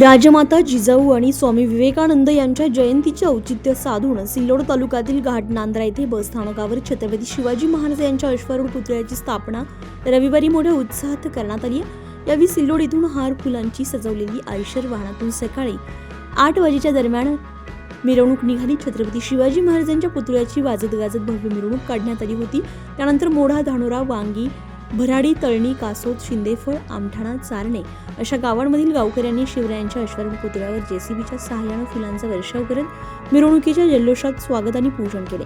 राजमाता जिजाऊ आणि स्वामी विवेकानंद यांच्या जयंतीचे औचित्य साधून सिल्लोड तालुक्यातील घाट नांद्रा येथे बसस्थानकावर छत्रपती शिवाजी महाराज यांच्या अश्वारूढ पुतळ्याची स्थापना रविवारी मोठ्या उत्साहात करण्यात आली यावेळी सिल्लोड इथून हार फुलांची सजवलेली आयशर वाहनातून सकाळी आठ वाजेच्या दरम्यान मिरवणूक निघाली. छत्रपती शिवाजी महाराजांच्या पुतळ्याची वाजत गाजत भव्य मिरवणूक काढण्यात आली होती. त्यानंतर मोढा धानोरा वांगी भराडी तळणी कासोद शिंदेफळ आमठाणा चारणे अशा गावांमधील गावकऱ्यांनी शिवरायांच्या अश्वारूढ पुतळ्यावर जेसीबीच्या सहाय्यानं फुलांचा वर्षाव करत मिरवणुकीच्या जल्लोषात स्वागत आणि पूजन केले.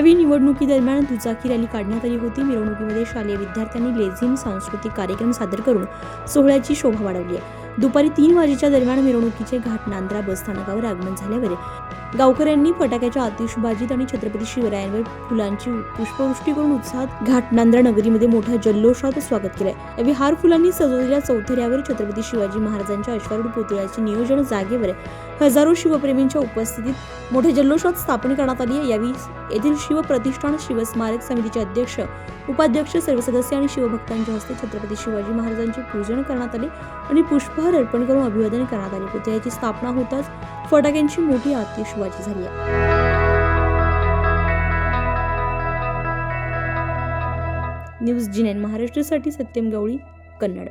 यावेळी निवडणुकीदरम्यान दुचाकी रॅली काढण्यात आली होती. मिरवणुकीमध्ये शालेय विद्यार्थ्यांनी लेझिम सांस्कृतिक कार्यक्रम सादर करून सोहळ्याची शोभा वाढवली आहे. दुपारी तीन वाजेच्या दरम्यान मिरवणुकीचे घाट नांद्रा बसस्थानकावर आगमन झाल्यावर गावकऱ्यांनी फटाक्याच्या आतिषबाजीत आणि छत्रपती शिवरायांवर फुलांची पुष्पवृष्टी करून उत्साहात घाट नांद्रा नगरीमध्ये मोठ्या जल्लोषात स्वागत केलंय. यावेळी हार फुलांनी सजवलेल्या चौथऱ्यावर छत्रपती शिवाजी महाराजांच्या अश्वारूढ पुतळ्याचे नियोजन जागेवर हजारो शिवप्रेमींच्या उपस्थितीत मोठ्या जल्लोषात स्थापन करण्यात आली आहे. यावेळी येथील शिवप्रतिष्ठान शिवस्मारक समितीचे अध्यक्ष उपाध्यक्ष सर्व सदस्य आणि शिवभक्तांच्या हस्ते छत्रपती शिवाजी महाराजांचे पूजन करण्यात आले आणि पुष्पहार अर्पण करून अभिवादन करण्यात आले. पुतळ्याची स्थापना होताच फटाक्यांची मोठी आतिषबाजी झाली आहे. न्यूज जिनेन महाराष्ट्रासाठी सत्यम गवळी कन्नड.